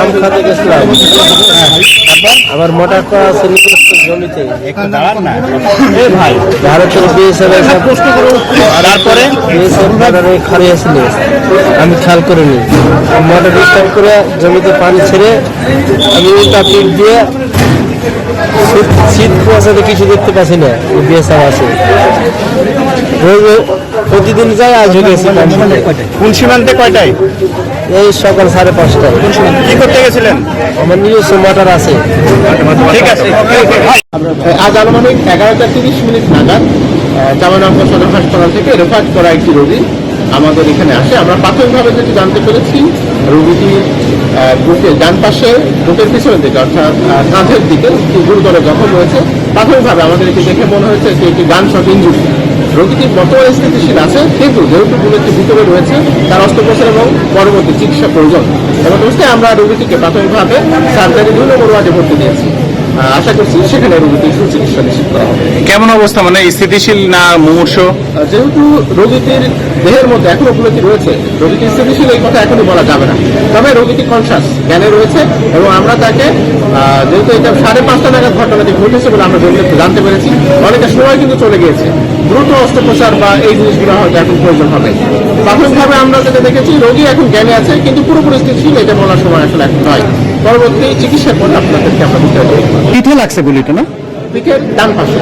আমি খাতে গেছিলাম। আমার মোটরটা আছে নিজস্ব জমিতে। এ ভাই ভারতের বিএসএফ তারপরে? বিএসএফ মোটরে খারিয়েছিল আমি খেয়াল করিনি। মোটর ডিস্টার্ব করে জমিতে পানি ছেড়ে আমি উল্টা পিট দিয়ে শীত শীত কুয়াশাতে কিছু দেখতে পাচ্ছি না বিএসএফ আছে। প্রতিদিন যাই আজ গেছি কোন সীমান্তে। কয়টায়? এই সকাল সাড়ে পাঁচটায়। কি করতে গেছিলেন? আমার নিজস্ব মোটর আছে। ঠিক আছে আজ আনুমানিক এগারোটা তিরিশ মিনিট নাগাদ জামানগর সদর হাসপাতাল থেকে রেফার করা একটি রোগী আমাদের এখানে আসে। আমরা প্রাথমিকভাবে যেটি জানতে পেরেছি, রোগীটি বুকে ডান পাশে, বুকের পিছনের দিকে, অর্থাৎ কাঁধের দিকে গুরুতর জখম রয়েছে। প্রাথমিকভাবে আমাদের এটি দেখে মনে হয়েছে যে একটি গান শট ইঞ্জুরি। রোগীটি বর্তমানে স্থিতিশীল আছে, কিন্তু যেহেতু বুলেটটি ভিতরে রয়েছে, তার অস্ত্রোপচার এবং পরবর্তী চিকিৎসা প্রয়োজন। এবং অবস্থায় আমরা রোগীটিকে প্রাথমিকভাবে সার্জারি দুই নম্বর ওয়ার্ডে ভর্তি দিয়েছি আশা করছি সেখানে রোগীটি সুচিকিৎসা নিশ্চিত করা হবে। কেমন অবস্থা? মানে স্থিতিশীল না মুমূর্ষ? যেহেতু রোগীটির দেহের মধ্যে এখনও উপলব্ধি রয়েছে রোগীটির স্থিতিশীল এই কথা এখনই বলা যাবে না। তবে রোগীটি কনসাস জ্ঞানে রয়েছে এবং আমরা তাকে যেহেতু এটা সাড়ে পাঁচটা নাগাদ ঘটনাটি ঘটেছে বলে আমরা জানতে পেরেছি অনেকটা সময় কিন্তু চলে গিয়েছে। দ্রুত অস্ত্রোপচার বা এই জিনিসগুলো হয়তো এখন প্রয়োজন হবে। প্রাথমিকভাবে আমরা যেটা দেখেছি রোগী এখন জ্ঞানে আছে কিন্তু পুরোপুরি স্থিতিশীল এটা বলার সময় আসলে এখন নয়। পরবর্তী চিকিৎসার পরে আপনাদেরকে আমরা বিস্তারিত হবে পিঠে লাগছে গুলিটা না? পিঠের ডান পাশে।